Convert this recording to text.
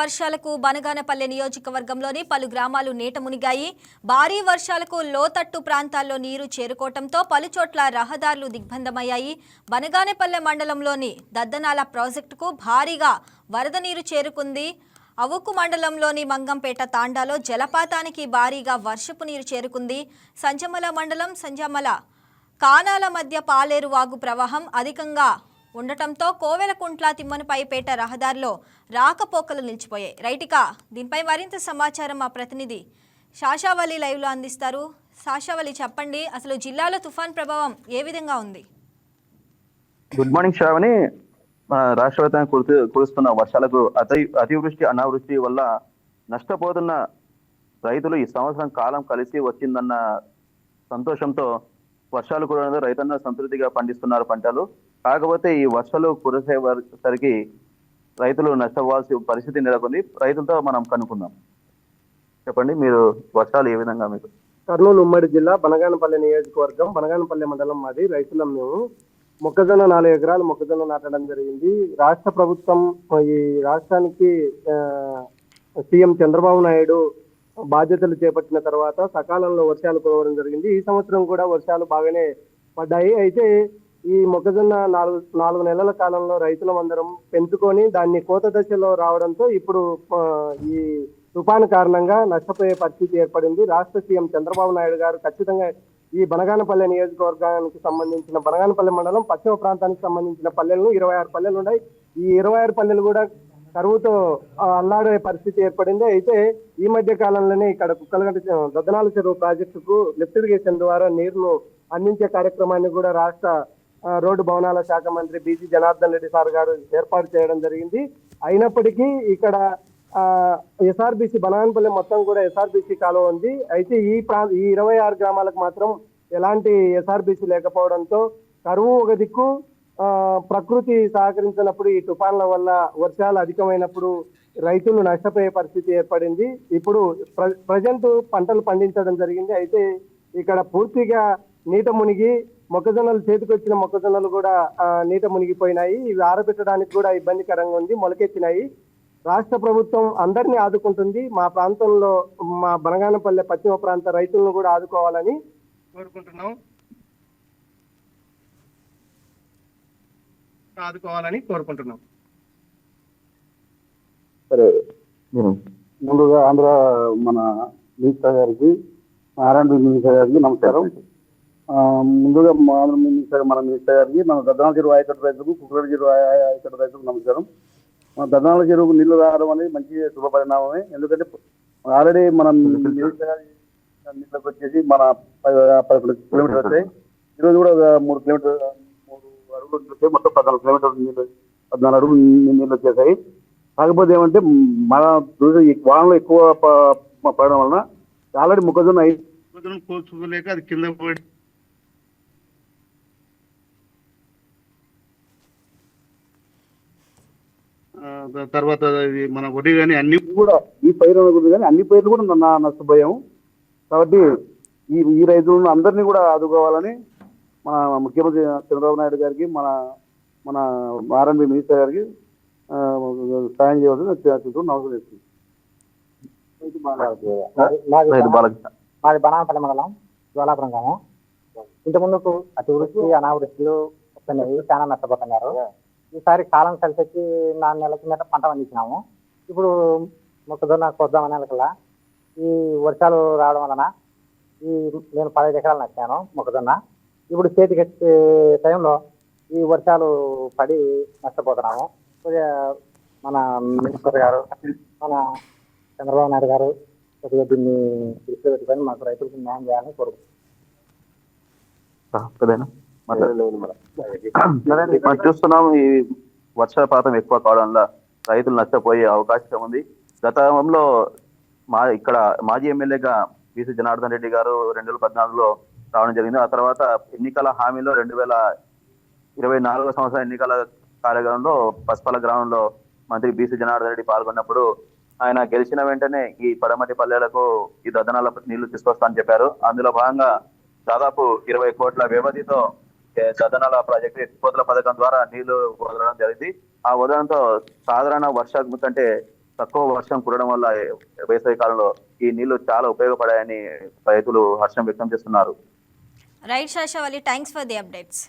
వర్షాలకు బనగానపల్లె నియోజకవర్గంలోని పలు గ్రామాలు నీట మునిగాయి. భారీ వర్షాలకు లోతట్టు ప్రాంతాల్లో నీరు చేరుకోవడంతో పలుచోట్ల రహదారులు దిగ్బంధమయ్యాయి. బనగానపల్లె మండలంలోని దద్దనాల ప్రాజెక్టుకు భారీగా వరద నీరు చేరుకుంది. అవుకు మండలంలోని మంగంపేట తాండాలో జలపాతానికి భారీగా వర్షపు నీరు చేరుకుంది. సంజమల మండలం సంజమల కానాల మధ్య పాలేరు వాగు ప్రవాహం అధికంగా ఉండటంతో కోవెలకుంట్ల తిమ్మనపైపేట రహదారిలో రాకపోకలు నిలిచిపోయాయి. రైటిక దీనిపై మరింత సమాచారం మా ప్రతినిధి శాషావలి లైవ్లో అందిస్తారు. శాషావలి చెప్పండి అసలు జిల్లాలో తుఫాన్ ప్రభావం ఏ విధంగా ఉంది? Good morning Shravani. మన రాష్ట్ర వ్యాప్తంగా కురుతు కురుస్తున్న వర్షాలకు అతి అతివృష్టి అనావృష్టి వల్ల నష్టపోతున్న రైతులు ఈ సంవత్సరం కాలం కలిసి వచ్చిందన్న సంతోషంతో వర్షాలు కురవడంతో రైతన్న సంతృప్తిగా పండిస్తున్నారు పంటలు. కాకపోతే ఈ వర్షాలు కురిసేసరికి రైతులు నష్టపోవాల్సిన పరిస్థితి నెలకొంది. రైతులతో మనం కనుక్కుందాం. చెప్పండి మీరు వర్షాలు ఏ విధంగా మీకు? కర్నూలు ఉమ్మడి జిల్లా బనగానపల్లి నియోజకవర్గం బనగానపల్లి మండలం మాది. రైతులం మేము. మొక్కజొన్న నాలుగు ఎకరాలు మొక్కజొన్న నాటడం జరిగింది. రాష్ట్ర ప్రభుత్వం ఈ రాష్ట్రానికి సీఎం చంద్రబాబు నాయుడు బాధ్యతలు చేపట్టిన తర్వాత సకాలంలో వర్షాలు కురవడం జరిగింది. ఈ సంవత్సరం కూడా వర్షాలు బాగానే పడ్డాయి. అయితే ఈ మొక్కజొన్న నాలుగు నాలుగు నెలల కాలంలో రైతులమందరం పెంచుకొని దాన్ని కోత దశలో రావడంతో ఇప్పుడు ఈ తుఫాను కారణంగా నష్టపోయే పరిస్థితి ఏర్పడింది. రాష్ట్ర సీఎం చంద్రబాబు నాయుడు గారు ఖచ్చితంగా ఈ బనగానపల్లె నియోజకవర్గానికి సంబంధించిన బనగానపల్లె మండలం పశ్చిమ ప్రాంతానికి సంబంధించిన పల్లెలను ఇరవై ఆరు పల్లెలు ఉన్నాయి. ఈ ఇరవై ఆరు పల్లెలు కూడా కరువుతో అల్లాడే పరిస్థితి ఏర్పడింది. అయితే ఈ మధ్య కాలంలోనే ఇక్కడ కుక్కలగంట చె- దద్దనాల చెరువు ప్రాజెక్టుకు లిఫ్ట్ ఇరిగేషన్ ద్వారా నీరును అందించే కార్యక్రమాన్ని కూడా రాష్ట్ర రోడ్డు భవనాల శాఖ మంత్రి బీసీ జనార్దన్ రెడ్డి సార్ గారు ఏర్పాటు చేయడం జరిగింది. అయినప్పటికీ ఇక్కడ ఎస్ఆర్బిసి బనాయనపల్లి మొత్తం కూడా ఎస్ఆర్బిసి కాలువ ఉంది. అయితే ఈ ప్రా ఈ ఇరవై ఆరు గ్రామాలకు మాత్రం ఎలాంటి ఎస్ఆర్బిసి లేకపోవడంతో కరువు ఒక దిక్కు ప్రకృతి సహకరించినప్పుడు ఈ తుఫాన్ల వల్ల వర్షాలు అధికమైనప్పుడు రైతులు నష్టపోయే పరిస్థితి ఏర్పడింది. ఇప్పుడు ప్రజెంట్ పంటలు పండించడం జరిగింది. అయితే ఇక్కడ పూర్తిగా నీట మునిగి మొక్కజొన్నలు చేతికొచ్చిన మొక్కజొన్నలు కూడా నీట మునిగిపోయినాయి. ఇవి ఆరబెట్టడానికి కూడా ఇబ్బందికరంగా ఉంది మొలకెత్తినాయి. రాష్ట్ర ప్రభుత్వం అందరినీ ఆదుకుంటుంది. మా ప్రాంతంలో మా బనగానపల్లె పశ్చిమ ప్రాంత రైతులను కూడా ఆదుకోవాలని కోరుకుంటున్నాం. ఆదుకోవాలని కోరుకుంటున్నాం. సరే. ముందుగా ఆంధ్ర మన మినిస్టర్ గారికి నారాయణ మినిస్టర్ గారికి నమస్కారం. ముందుగా ఆంధ్ర మినిస్టర్ మన మినిస్టర్ గారికి మన దద్దనాల చెరువు ఆయకట్టు రైతులకు కుక్కల చెరువు ఆయ- ఆయకట్టు రైతులకు నమస్కారం. మన దద్దనాల చెరువుకు నీళ్ళు రావడం అనేది మంచి శుభ పరిణామమే. ఎందుకంటే ఆల్రెడీ మనం మినిస్టర్ గారి నీళ్ళకి వచ్చేసి మన పది పదకొండు కిలోమీటర్ వచ్చాయి. ఈరోజు కూడా మూడు కిలోమీటర్ అడుగులు వచ్చాయి మొత్తం పద్నాలుగు కిలోమీటర్లు నీళ్ళు పద్నాలుగు అడుగులు నీళ్ళు వచ్చేసాయి. కాకపోతే ఏమంటే మన వానలు ఎక్కువ పడడం వలన ఆల్రెడీ మొక్కజొన్న మొక్కజొన్న కోసుకోలేక అది కింద పడి తర్వాత ఇది మన వడ్డీ కానీ అన్ని కూడా ఈ పైరు అనుకుంది కానీ అన్ని పైర్లు కూడా నష్టపోయాము. కాబట్టి ఈ ఈ రైతులను అందరినీ కూడా ఆదుకోవాలని మన ముఖ్యమంత్రి చంద్రబాబు నాయుడు గారికి మన మన ఆర్ఎంబి మినిస్టర్ గారికి సాయం చేయవలసి అవసరం మాది బనాపల్లి మండలం జ్వాలాపురం గ్రామం. ఇంత ముందుకు అతివృష్టి అనావృష్టిలు వస్తున్నాయి చాలా నష్టపోతున్నారు. ఈసారి కాలం కలిసి వచ్చి నాలుగు నెలల కింద పంట పండించినాము. ఇప్పుడు మొక్కజొన్న కొద్దాం నెలకల్లా ఈ వర్షాలు రావడం వలన ఈ నేను పదహైదు ఎకరాలు నచ్చాను మొక్కజొన్న. ఇప్పుడు చేతికి వచ్చే టైంలో ఈ వర్షాలు పడి నష్టపోతున్నాము. కొద్దిగా మన మినిస్టర్ గారు మన చంద్రబాబు నాయుడు గారు కొద్దిగా దీన్ని దృష్టిలో పెట్టుకొని మాకు రైతులకు న్యాయం చేయాలని మనం చూస్తున్నాం ఈ వర్షపాతం ఎక్కువ కావడం వల్ల రైతులు నష్టపోయే అవకాశం ఉంది. గతంలో మా ఇక్కడ మాజీ ఎమ్మెల్యేగా బీసీ జనార్దన్ రెడ్డి గారు రెండు వేల పద్నాలుగులో రావడం జరిగింది. ఆ తర్వాత ఎన్నికల హామీలో రెండు వేల ఇరవై నాలుగో సంవత్సరం ఎన్నికల కార్యక్రమంలో పస్పల గ్రామంలో మంత్రి బీసీ జనార్దన్ రెడ్డి పాల్గొన్నప్పుడు ఆయన గెలిచిన వెంటనే ఈ పడమటి పల్లెలకు ఈ దదనాల నీళ్ళు తీసుకొస్తా అని చెప్పారు. అందులో భాగంగా దాదాపు ఇరవై కోట్ల వ్యవధితో దదనాల ప్రాజెక్టు ఎత్తిపోతల పథకం ద్వారా నీళ్ళు వదలడం జరిగింది. ఆ వదలడంతో సాధారణ వర్షం కంటే తక్కువ వర్షం కురడం వల్ల వేసవి కాలంలో ఈ నీళ్ళు చాలా ఉపయోగపడాయని రైతులు హర్షం వ్యక్తం చేస్తున్నారు. రైట్ శాషవల్లి థ్యాంక్స్ ఫర్ ది అప్డేట్స్